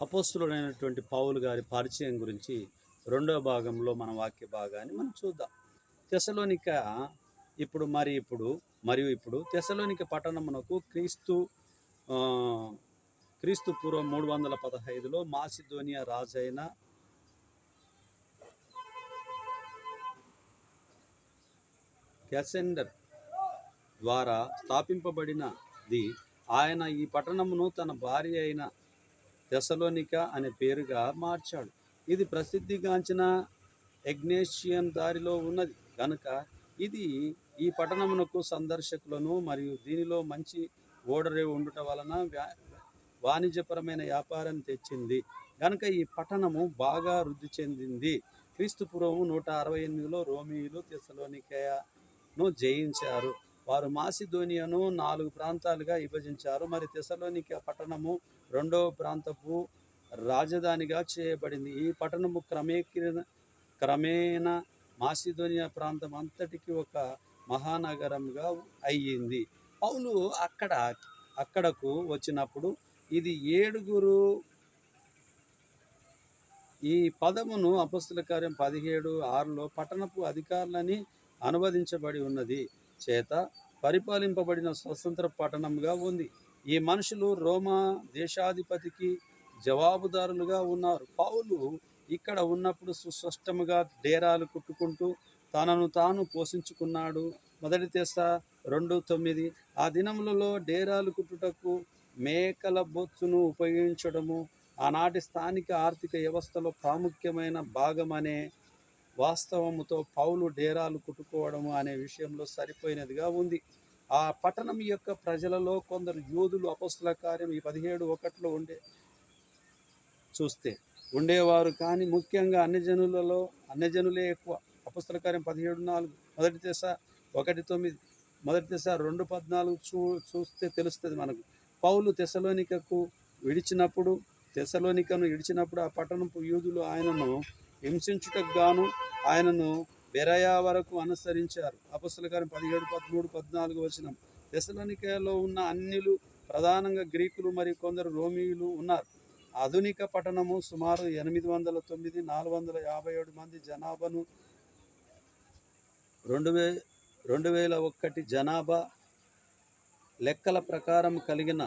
అపోస్తుడైనటువంటి పౌలు గారి పరిచయం గురించి రెండో భాగంలో మన వాక్య భాగాన్ని మనం చూద్దాం. తెసలోనిక ఇప్పుడు మరి ఇప్పుడు మరియు ఇప్పుడు తెసలోనిక పట్టణమునకు క్రీస్తు క్రీస్తు పూర్వం మూడు వందల పదహైదులో మాసిధోనియా రాజైన క్యాసెండర్ ద్వారా స్థాపింపబడినది. ఆయన ఈ పట్టణమును తన భార్య అయిన దశలోనిక అనే పేరుగా మార్చాడు. ఇది ప్రసిద్ధిగాంచిన ఎగ్నేషియన్ దారిలో ఉన్నది. కనుక ఇది ఈ పట్టణమునకు సందర్శకులను మరియు దీనిలో మంచి ఓడరే ఉండుట వలన వ్యా- వాణిజ్యపరమైన వ్యాపారం తెచ్చింది. కనుక ఈ పట్టణము బాగా వృద్ధి చెందింది. క్రీస్తు పూర్వము నూట అరవై ఎనిమిదిలో రోమియోలు తెసలోనికయను జయించారు. వారు మాసిధోనియను నాలుగు ప్రాంతాలుగా విభజించారు. మరి తెసలోనిక పట్టణము రెండవ ప్రాంతపు రాజధానిగా చేయబడింది. ఈ పట్టణము క్రమేకిన క్రమేణ మాసిధోనియా ప్రాంతం అంతటికి ఒక మహానగరంగా అయ్యింది. పౌలు అక్కడ అక్కడకు వచ్చినప్పుడు ఇది ఏడుగురు ఈ పదమును అపస్తుల కార్యం పదిహేడు ఆరులో పట్టణపు అధికారులని అనువదించబడి ఉన్నది. చేత పరిపాలింపబడిన స్వతంత్ర పట్టణంగా ఉంది. ఈ మనుషులు రోమా దేశాధిపతికి జవాబుదారులుగా ఉన్నారు. పౌలు ఇక్కడ ఉన్నప్పుడు సుస్పష్టముగా డేరాలు కుట్టుకుంటూ తనను తాను పోషించుకున్నాడు. మొదటి తెస రెండు తొమ్మిది. ఆ దినములలో డేరాలు కుట్టుటకు మేకల బొచ్చును ఉపయోగించడము ఆనాటి స్థానిక ఆర్థిక వ్యవస్థలో ప్రాముఖ్యమైన భాగమనే వాస్తవముతో పౌలు డేరాలు కుట్టుకోవడము అనే విషయంలో సరిపోయినదిగా ఉంది. ఆ పట్టణం యొక్క ప్రజలలో కొందరు యోధులు అపస్తుల కార్యం ఈ పదిహేడు ఒకటిలో ఉండే చూస్తే ఉండేవారు కానీ ముఖ్యంగా అన్ని జనులలో అన్ని జనులే ఎక్కువ. అపస్తుల కార్యం పదిహేడు నాలుగు మొదటి దశ ఒకటి తొమ్మిది మొదటి దశ రెండు పద్నాలుగు చూ చూస్తే తెలుస్తుంది మనకు. పౌలు తెసలోనికకు విడిచినప్పుడు తెసలోనికను విడిచినప్పుడు ఆ పట్టణపు యూదులు ఆయనను హింసించుటకు గాను ఆయనను బెరయా వరకు అనుసరించారు. అపస్తుల పదిహేడు పదమూడు పద్నాలుగు వచనం. దశలనికలో ఉన్న అన్యులు ప్రధానంగా గ్రీకులు మరియు కొందరు రోమియులు ఉన్నారు. ఆధునిక పట్టణము సుమారు ఎనిమిది వందల తొమ్మిది నాలుగు వందల యాభై ఏడు మంది జనాభాను రెండు వే రెండు వేల ఒక్కటి జనాభా లెక్కల ప్రకారం కలిగిన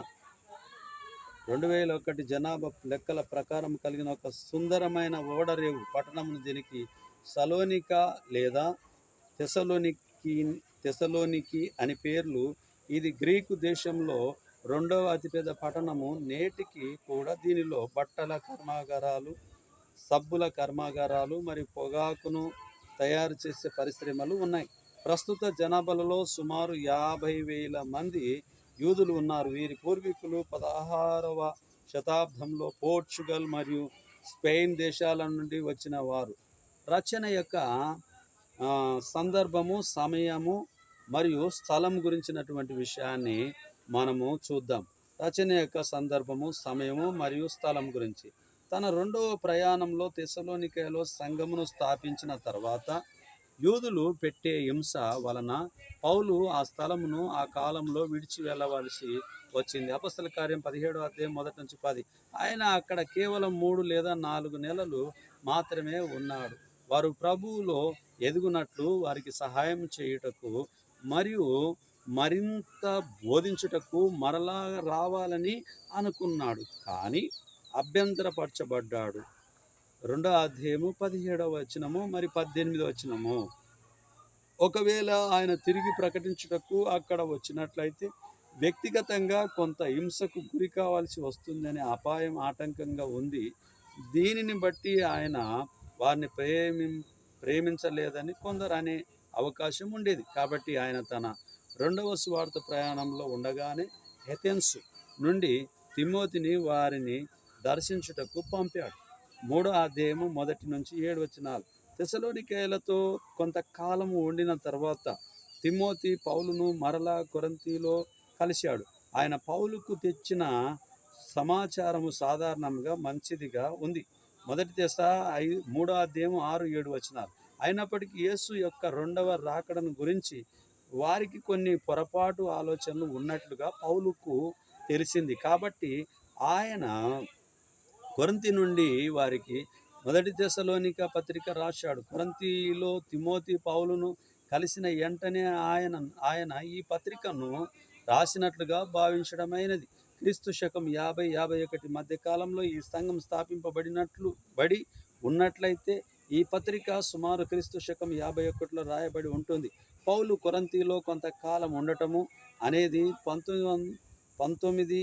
రెండు వేల ఒకటి జనాభా లెక్కల ప్రకారం కలిగిన ఒక సుందరమైన ఓడరేవు పట్టణమును దీనికి సలోనిక లేదా తెసలోనికి తెసలోనికి అని పేర్లు. ఇది గ్రీకు దేశంలో రెండవ అతిపెద్ద పట్టణము. నేటికి కూడా దీనిలో బట్టల కర్మాగారాలు సబ్బుల కర్మాగారాలు మరియు పొగాకును తయారు చేసే పరిశ్రమలు ఉన్నాయి. ప్రస్తుత జనాభాలో సుమారు యాభై వేల మంది యూదులు ఉన్నారు. వీరి పూర్వీకులు పదహారవ శతాబ్దంలో పోర్చుగల్ మరియు స్పెయిన్ దేశాల నుండి వచ్చిన వారు. రచన యొక్క సందర్భము సమయము మరియు స్థలం గురించినటువంటి విషయాన్ని మనము చూద్దాం. రచన యొక్క సందర్భము సమయము మరియు స్థలం గురించి. తన రెండవ ప్రయాణంలో తెసలోనికలో సంఘమును స్థాపించిన తర్వాత యూదులు పెట్టే హింస వలన పౌలు ఆ స్థలమును ఆ కాలంలో విడిచి వెళ్ళవలసి వచ్చింది. అపస్తల కార్యం పదిహేడు అధ్యాయం మొదటి నుంచి పది. ఆయన అక్కడ కేవలం మూడు లేదా నాలుగు నెలలు మాత్రమే ఉన్నాడు. వారు ప్రభువులో ఎదుగునట్లు వారికి సహాయం చేయుటకు మరియు మరింత బోధించుటకు మరలా రావాలని అనుకున్నాడు. కానీ అభ్యంతరపరచబడ్డాడు. రెండో అధ్యాయము పదిహేడవ వచనము మరి పద్దెనిమిది వచనము. ఒకవేళ ఆయన తిరిగి ప్రకటించుటకు అక్కడ వచ్చినట్లయితే వ్యక్తిగతంగా కొంత హింసకు గురి కావాల్సి వస్తుందనే అపాయం ఆటంకంగా ఉంది. దీనిని బట్టి ఆయన వారిని ప్రేమి ప్రేమించలేదని కొందరు అనే అవకాశం ఉండేది. కాబట్టి ఆయన తన రెండవ స్వార్థ ప్రయాణంలో ఉండగానే హెథెన్స్ నుండి తిమోతిని వారిని దర్శించుటకు పంపాడు. మూడో అధ్యాయము మొదటి నుంచి ఏడు వచనాలు. తెసలోనికాయలతో కొంతకాలము ఉండిన తర్వాత తిమోతి పౌలును మరలా కొరంతిలో కలిశాడు. ఆయన పౌలుకు తెచ్చిన సమాచారము సాధారణంగా మంచిదిగా ఉంది. మొదటి దశ ఐ మూడో అధ్యాయం ఆరు ఏడు వచనాలు. అయినప్పటికీ యేసు యొక్క రెండవ రాకడను గురించి వారికి కొన్ని పొరపాటు ఆలోచనలు ఉన్నట్లుగా పౌలుకు తెలిసింది. కాబట్టి ఆయన కొరంతి నుండి వారికి మొదటి దశలోనిక పత్రిక రాశాడు. కొరంతిలో తిమోతి పౌలును కలిసిన వెంటనే ఆయన ఆయన ఈ పత్రికను రాసినట్లుగా భావించడమైనది. క్రీస్తు శకం యాభై యాభై ఒకటి మధ్యకాలంలో ఈ సంఘం స్థాపింపబడినట్లు బడి ఉన్నట్లయితే ఈ పత్రిక సుమారు క్రీస్తు శకం యాభై ఒకటిలో రాయబడి ఉంటుంది. పౌలు కొరంతిలో కొంతకాలం ఉండటము అనేది పంతొమ్మిది వం పంతొమ్మిది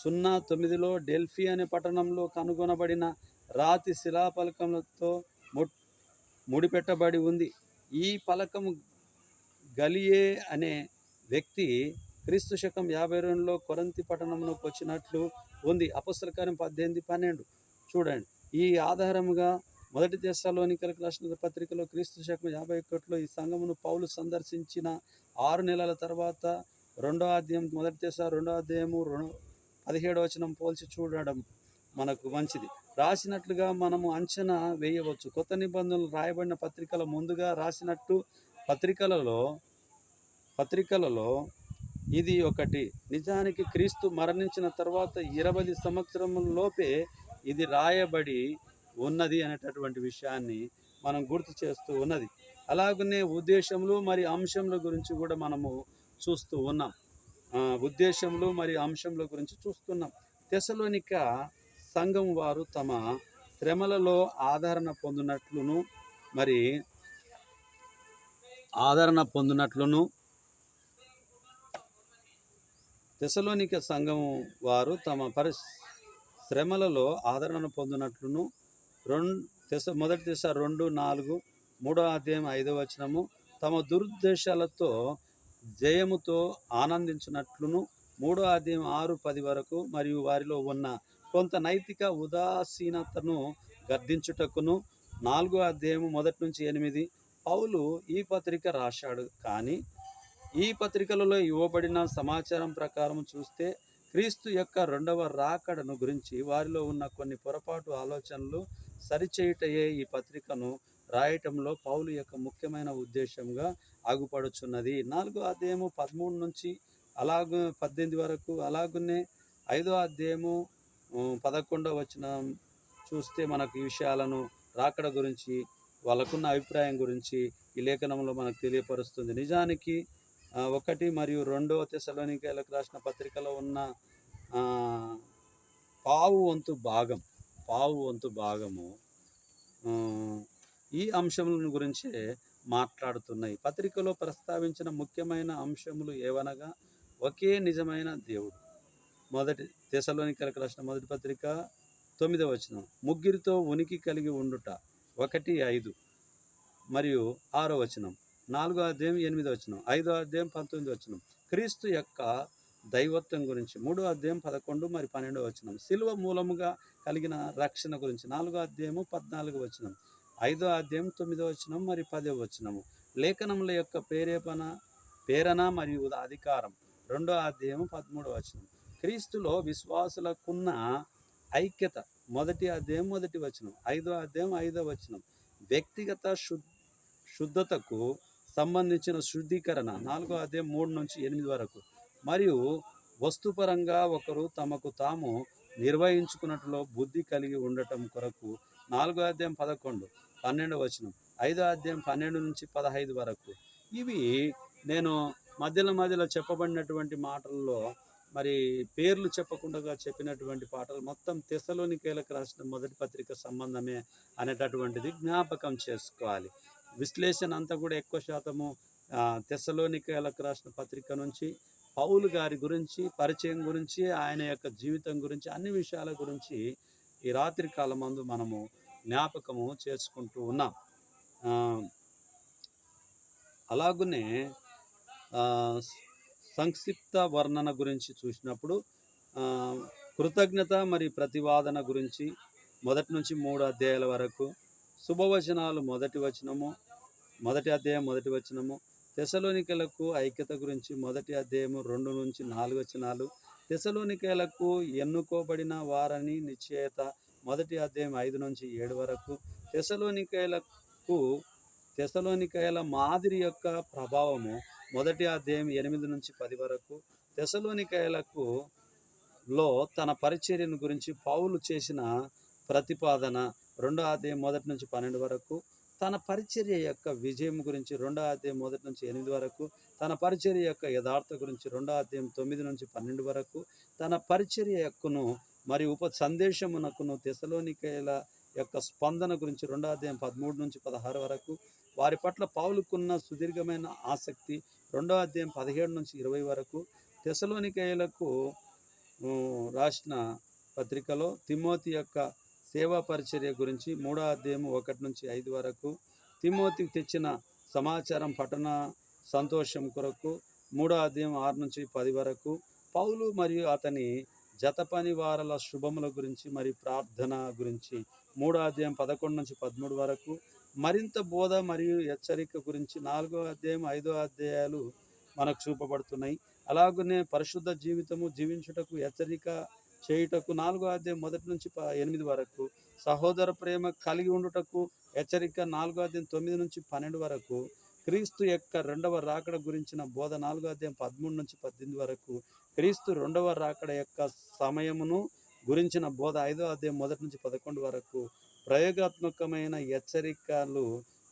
సున్నా తొమ్మిదిలో డెల్ఫీ అనే పట్టణంలో కనుగొనబడిన రాతి శిలాపలకములతో ముడిపెట్టబడి ఉంది. ఈ ఫలకం గలియే అనే వ్యక్తి క్రీస్తు శకం యాభై రెండులో కొరంతి పట్టణంలోకి వచ్చినట్లు ఉంది. అపస్తుల కార్యం పద్దెనిమిది పన్నెండు. చూడండి. ఈ ఆధారముగా మొదటి దేశాల్లోనికలకు రాసిన పత్రికలో క్రీస్తు శకం యాభై ఒకటిలో ఈ సంఘమును పౌలు సందర్శించిన ఆరు నెలల తర్వాత రెండో అధ్యాయం మొదటి దేశ రెండో అధ్యాయము పదిహేడో వచనం పోల్చి చూడడం మనకు మంచిది. రాసినట్లుగా మనము అంచనా వేయవచ్చు. కొత్త నిబంధనలు రాయబడిన పత్రికల ముందుగా రాసినట్టు పత్రికలలో పత్రికలలో ఇది ఒకటి. నిజానికి క్రీస్తు మరణించిన తర్వాత ఇరవై సంవత్సరంలోపే లోపే ఇది రాయబడి ఉన్నది అనేటటువంటి విషయాన్ని మనం గుర్తు చేస్తూ ఉన్నది. అలాగనే ఉద్దేశములు మరి అంశముల గురించి కూడా మనము చూస్తూ ఉన్నాం. ఉద్దేశంలో మరియు అంశంలో గురించి చూస్తున్నాం. తెసలోనిక సంఘం వారు తమ శ్రమలలో ఆదరణ పొందినట్లును మరి ఆదరణ పొందినట్లును తెసలోనిక సంఘం వారు తమ పరి శ్రమలలో ఆదరణ పొందినట్లును రెండు తెస మొదటి దశ రెండు నాలుగు మూడో అధ్యాయం ఐదో వచనము తమ దురుద్దేశాలతో జయముతో ఆనందించినట్లును మూడో అధ్యాయం ఆరు పది వరకు మరియు వారిలో ఉన్న కొంత నైతిక ఉదాసీనతను గర్దించుటకును నాలుగో అధ్యయము మొదటి నుంచి ఎనిమిది పౌలు ఈ పత్రిక రాశాడు. కానీ ఈ పత్రికలలో ఇవ్వబడిన సమాచారం ప్రకారం చూస్తే క్రీస్తు యొక్క రెండవ రాకడను గురించి వారిలో ఉన్న కొన్ని పొరపాటు ఆలోచనలు సరిచేయుటయే ఈ పత్రికను రాయటంలో పౌలు యొక్క ముఖ్యమైన ఉద్దేశంగా ఆగుపడుచున్నది. నాలుగో అధ్యాయము పదమూడు నుంచి అలాగ పద్దెనిమిది వరకు అలాగనే ఐదో అధ్యాయము ఉమ్, పదకొండవ వచ్చిన చూస్తే మనకు ఈ విషయాలను రాకడ గురించి వాళ్ళకున్న అభిప్రాయం గురించి ఈ లేఖనంలో మనకు తెలియపరుస్తుంది. నిజానికి ఒకటి మరియు రెండవ తెశలోనికాయలకు రాసిన పత్రికలో ఉన్న పావు వంతు భాగం పావు వంతు భాగము ఈ అంశములను గురించే మాట్లాడుతున్నాయి. పత్రికలో ప్రస్తావించిన ముఖ్యమైన అంశములు ఏవనగా ఒకే నిజమైన దేవుడు. మొదటి తెసలోనికలకు రాసిన మొదటి పత్రిక తొమ్మిదవ వచనం. ముగ్గురితో ఉనికి కలిగి ఉండుట ఒకటి ఐదు మరియు ఆరో వచనం. నాలుగో అధ్యాయం ఎనిమిదో వచనం. ఐదో అధ్యాయం పంతొమ్మిది వచనం. క్రీస్తు యొక్క దైవత్వం గురించి. మూడో అధ్యాయం పదకొండు మరి పన్నెండో వచనం. సిలువ మూలముగా కలిగిన రక్షణ గురించి. నాలుగో అధ్యాయము పద్నాలుగు వచనం. ఐదో అధ్యాయం తొమ్మిదో వచనం మరి పదో వచనము. లేఖనముల యొక్క ప్రేరేపణ ప్రేరణ మరియు అధికారం. రెండో అధ్యాయం పదమూడో వచనం. క్రీస్తులో విశ్వాసులకున్న ఐక్యత. మొదటి అధ్యాయం మొదటి వచనం. ఐదో అధ్యాయం ఐదో వచనం. వ్యక్తిగత శుద్ధ శుద్ధతకు సంబంధించిన శుద్ధీకరణ. నాలుగో అధ్యాయం మూడు నుంచి ఎనిమిది వరకు. మరియు వస్తుపరంగా ఒకరు తమకు తాము నిర్వహించుకున్నట్లో బుద్ధి కలిగి ఉండటం కొరకు నాలుగో అధ్యాయం పదకొండు పన్నెండు వచనం ఐదో అధ్యాయం పన్నెండు నుంచి పదహైదు వరకు. ఇవి నేను మధ్యలో మధ్యలో చెప్పబడినటువంటి మాటల్లో మరి పేర్లు చెప్పకుండా చెప్పినటువంటి పాటలు మొత్తం తెసలోని కీలక రాసిన మొదటి పత్రిక సంబంధమే అనేటటువంటిది జ్ఞాపకం చేసుకోవాలి. విశ్లేషణ అంతా కూడా ఎక్కువ శాతము తెసలోని కీలక రాసిన పత్రిక నుంచి పౌలు గారి గురించి పరిచయం గురించి ఆయన యొక్క జీవితం గురించి అన్ని విషయాల గురించి ఈ రాత్రి కాలమందు మనము జ్ఞాపకము చేసుకుంటూ ఉన్నాం. అలాగునే సంక్షిప్త వర్ణన గురించి చూసినప్పుడు కృతజ్ఞత మరి ప్రతివాదన గురించి మొదటి నుంచి మూడు అధ్యాయాల వరకు శుభవచనాలు మొదటి వచనము మొదటి అధ్యాయం మొదటి వచనము తెసలోనికలకు ఐక్యత గురించి మొదటి అధ్యాయము రెండు నుంచి నాలుగు వచనాలు. తెసలోనికలకు ఎన్నుకోబడిన వారని నిశ్చయత మొదటి అధ్యాయం ఐదు నుంచి ఏడు వరకు. తెసలోనికలకు తెసలోనికల మాదిరి యొక్క ప్రభావము మొదటి అధ్యాయం ఎనిమిది నుంచి పది వరకు. తెసలోనికలకు లో తన పరిచర్యను గురించి పౌలు చేసిన ప్రతిపాదన రెండో అధ్యాయం మొదటి నుంచి పన్నెండు వరకు. తన పరిచర్య యొక్క విజయం గురించి రెండో అధ్యాయం మొదటి నుంచి ఎనిమిది వరకు తన పరిచర్య యొక్క యథార్థ గురించి రెండో అధ్యాయం తొమ్మిది నుంచి పన్నెండు వరకు తన పరిచర్య యొక్కను మరి ఉప సందేశమునకును తెసలోనికేల యొక్క స్పందన గురించి రెండో అధ్యాయం పదమూడు నుంచి పదహారు వరకు వారి పట్ల పావులుకున్న సుదీర్ఘమైన ఆసక్తి రెండో అధ్యాయం పదిహేడు నుంచి ఇరవై వరకు తెసలోనికేయులకు రాసిన పత్రికలో తిమోతి యొక్క సేవా పరిచర్య గురించి మూడో అధ్యాయం ఒకటి నుంచి ఐదు వరకు తిమోతికి తెచ్చిన సమాచారం పఠన సంతోషం కొరకు మూడో అధ్యాయం ఆరు నుంచి పది వరకు పౌలు మరియు అతని జత పని వారల శుభముల గురించి మరి ప్రార్థన గురించి మూడో అధ్యాయం పదకొండు నుంచి పదమూడు వరకు మరింత బోధ మరియు హెచ్చరిక గురించి నాలుగో అధ్యాయం ఐదో అధ్యాయాలు మనకు చూపబడుతున్నాయి. అలాగనే పరిశుద్ధ జీవితము జీవించుటకు హెచ్చరిక చేయుటకు నాలుగో అధ్యాయం మొదటి నుంచి ప- ఎనిమిది వరకు సహోదర ప్రేమ కలిగి ఉండుటకు హెచ్చరిక నాలుగో అధ్యాయం తొమ్మిది నుంచి పన్నెండు వరకు క్రీస్తు యొక్క రెండవ రాకడ గురించిన బోధ నాలుగో అధ్యాయం పదమూడు నుంచి పద్దెనిమిది వరకు క్రీస్తు రెండవ రాకడ యొక్క సమయమును గురించిన బోధ ఐదో అధ్యాయం మొదటి నుంచి పదకొండు వరకు ప్రయోగాత్మకమైన హెచ్చరికలు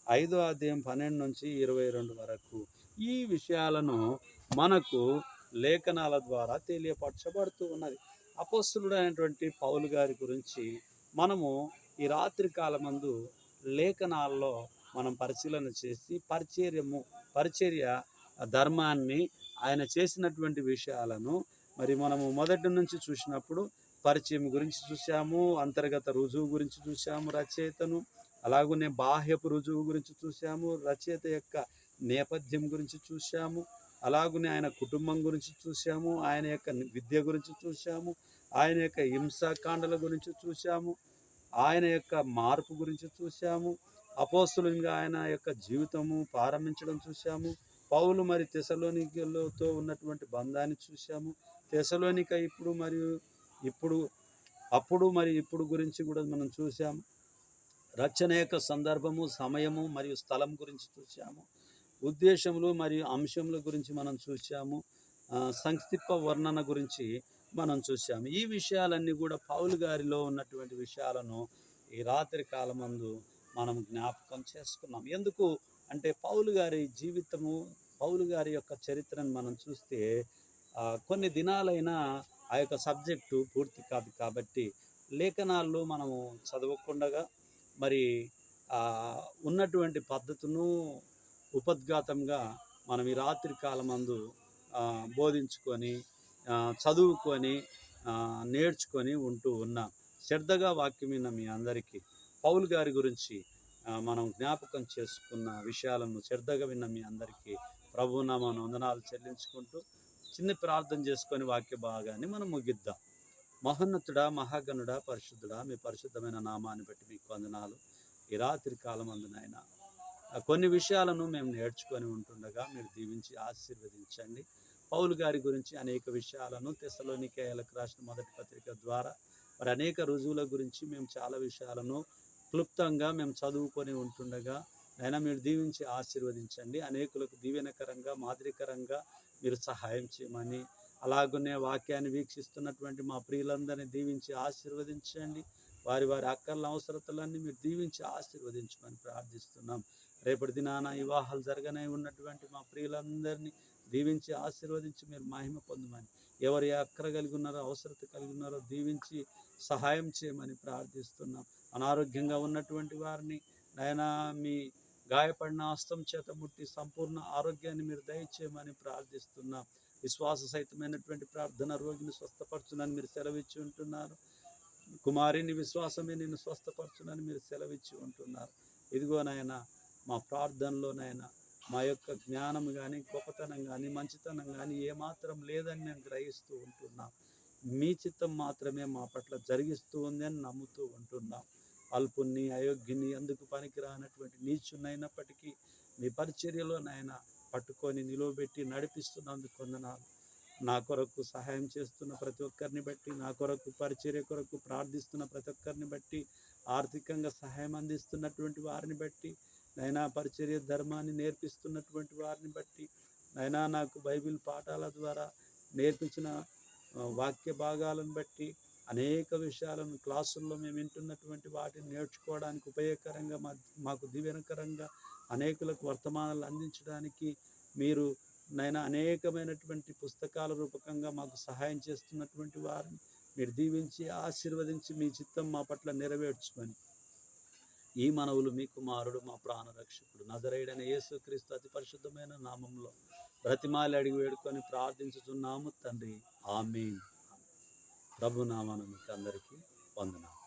ఐదో అధ్యాయం పన్నెండు నుంచి ఇరవై రెండు వరకు. ఈ విషయాలను మనకు లేఖనాల ద్వారా తెలియపరచబడుతూ ఉన్నది. అపస్తులుడైనటువంటి పౌలు గారి గురించి మనము ఈ రాత్రి కాలమందు లేఖనాల్లో మనం పరిశీలన చేసి పరిచర్యము పరిచర్య ధర్మాన్ని ఆయన చేసినటువంటి విషయాలను మరి మనము మొదటి నుంచి చూసినప్పుడు పరిచయం గురించి చూసాము అంతర్గత రుజువు గురించి చూసాము రచయితను అలాగనే బాహ్యపు రుజువు గురించి చూసాము రచయిత యొక్క నేపథ్యం గురించి చూసాము అలాగనే ఆయన కుటుంబం గురించి చూసాము ఆయన యొక్క విద్య గురించి చూసాము ఆయన యొక్క హింసాకాండల గురించి చూశాము ఆయన యొక్క మార్పు గురించి చూశాము అపోస్తులుగా ఆయన యొక్క జీవితము ప్రారంభించడం చూశాము పౌలు మరి తెసలోనికలతో ఉన్నటువంటి బంధాన్ని చూశాము తెసలోనిక ఇప్పుడు మరియు ఇప్పుడు అప్పుడు మరి ఇప్పుడు గురించి కూడా మనం చూసాము రచన యొక్క సందర్భము సమయము మరియు స్థలం గురించి చూసాము ఉద్దేశములు మరియు అంశముల గురించి మనం చూసాము సంక్షిప్త వర్ణన గురించి మనం చూసాము ఈ విషయాలన్నీ కూడా పౌలు గారిలో ఉన్నటువంటి విషయాలను ఈ రాత్రి కాలమందు మనం జ్ఞాపకం చేసుకున్నాం. ఎందుకు? అంటే పౌలు గారి జీవితము పౌలు గారి యొక్క చరిత్రను మనం చూస్తే కొన్ని దినాలైనా ఆ యొక్క సబ్జెక్టు పూర్తి కాదు కాబట్టి లేఖనాల్లో మనము చదవకుండగా మరి ఉన్నటువంటి పద్ధతును ఉపద్ఘాతంగా మనం ఈ రాత్రి కాలమందు బోధించుకొని చదువుకొని నేర్చుకొని ఉంటూ ఉన్నాం. శ్రద్ధగా వాక్యం మీ అందరికీ పౌల్ గారి గురించి మనం జ్ఞాపకం చేసుకున్న విషయాలను శ్రద్ధగా విన్న మీ అందరికీ ప్రభు నామను వందనాలు చెల్లించుకుంటూ చిన్న ప్రార్థన చేసుకొని వాక్య భాగాన్ని మనం ముగిద్దాం. మహోన్నతుడా మహాగణుడా పరిశుద్ధుడా మీ పరిశుద్ధమైన నామాన్ని బట్టి మీకు వందనాలు. ఈ రాత్రి కాలం అందునైనా కొన్ని విషయాలను మేము నేర్చుకొని ఉంటుండగా మీరు దీవించి ఆశీర్వదించండి. పౌలు గారి గురించి అనేక విషయాలను తెసలోనికేయులకు రాసిన మొదటి పత్రిక ద్వారా మరి అనేక రుజువుల గురించి మేము చాలా విషయాలను క్లుప్తంగా మేము చదువుకొని ఉంటుండగా అయినా మీరు దీవించి ఆశీర్వదించండి. అనేకులకు దీవెనకరంగా మాదిరికరంగా మీరు సహాయం చేయమని అలాగనే వాక్యాన్ని వీక్షిస్తున్నటువంటి మా ప్రియులందరినీ దీవించి ఆశీర్వదించండి. వారి వారి అక్కర్ల అవసరతలన్నీ మీరు దీవించి ఆశీర్వదించమని ప్రార్థిస్తున్నాం. రేపటి దినాన వివాహాలు జరగనే ఉన్నటువంటి మా ప్రియులందరినీ దీవించి ఆశీర్వదించి మీరు మహిమ పొందమని. ఎవరు అక్కర కలిగి ఉన్నారో అవసరత కలిగి ఉన్నారో దీవించి సహాయం చేయమని ప్రార్థిస్తున్నాం. అనారోగ్యంగా ఉన్నటువంటి వారిని నాయనా మీ గాయపడిన హస్తం చేత ముట్టి సంపూర్ణ ఆరోగ్యాన్ని మీరు దయచేయమని ప్రార్థిస్తున్నాం. విశ్వాస సహితమైనటువంటి ప్రార్థన రోగిని స్వస్థపరచునని మీరు సెలవిచ్చి ఉంటున్నారు. కుమారిని విశ్వాసమే నేను స్వస్థపరచునని మీరు సెలవిచ్చి ఉంటున్నారు. ఇదిగో నాయన మా ప్రార్థనలోనైనా మా యొక్క జ్ఞానం కానీ గొప్పతనం కానీ మంచితనం కానీ ఏమాత్రం లేదని నేను గ్రహిస్తూ ఉంటున్నాం. మీ చిత్తం మాత్రమే మా పట్ల జరిగిస్తూ ఉంది అని నమ్ముతూ ఉంటున్నాం. అల్పుణ్ణి అయోగ్యుని ఎందుకు పనికిరానటువంటి నీచున్నైనప్పటికీ మీ పరిచర్యలో నాయన పట్టుకొని నిలువబెట్టి నడిపిస్తున్నందుకు కొందనాలు నా కొరకు సహాయం చేస్తున్న ప్రతి ఒక్కరిని బట్టి నా కొరకు పరిచర్య కొరకు ప్రార్థిస్తున్న ప్రతి ఒక్కరిని బట్టి ఆర్థికంగా సహాయం అందిస్తున్నటువంటి వారిని బట్టి నైనా పరిచర్య ధర్మాన్ని నేర్పిస్తున్నటువంటి వారిని బట్టి నైనా నాకు బైబిల్ పాఠాల ద్వారా నేర్పించిన వాక్య భాగాలను బట్టి అనేక విషయాలను క్లాసుల్లో మేము వింటున్నటువంటి వాటిని నేర్చుకోవడానికి ఉపయోగకరంగా మా మాకు దివ్యకరంగా అనేకులకు వర్తమానాలు అందించడానికి మీరు నైనా అనేకమైనటువంటి పుస్తకాల రూపకంగా మాకు సహాయం చేస్తున్నటువంటి వారిని మీరు దీవించి ఆశీర్వదించి మీ చిత్తం మా పట్ల నెరవేర్చుకొని ఈ మనవులు మీ కుమారుడు మా ప్రాణరక్షకుడు నజరేయుడైన యేసుక్రీస్తు అతి పరిశుద్ధమైన నామంలో బ్రతిమాలి అడిగి వేడుకొని ప్రార్థించుతున్నాము తండ్రి. ఆమె ప్రభునామాను మీకు అందరికీ వందనాలు.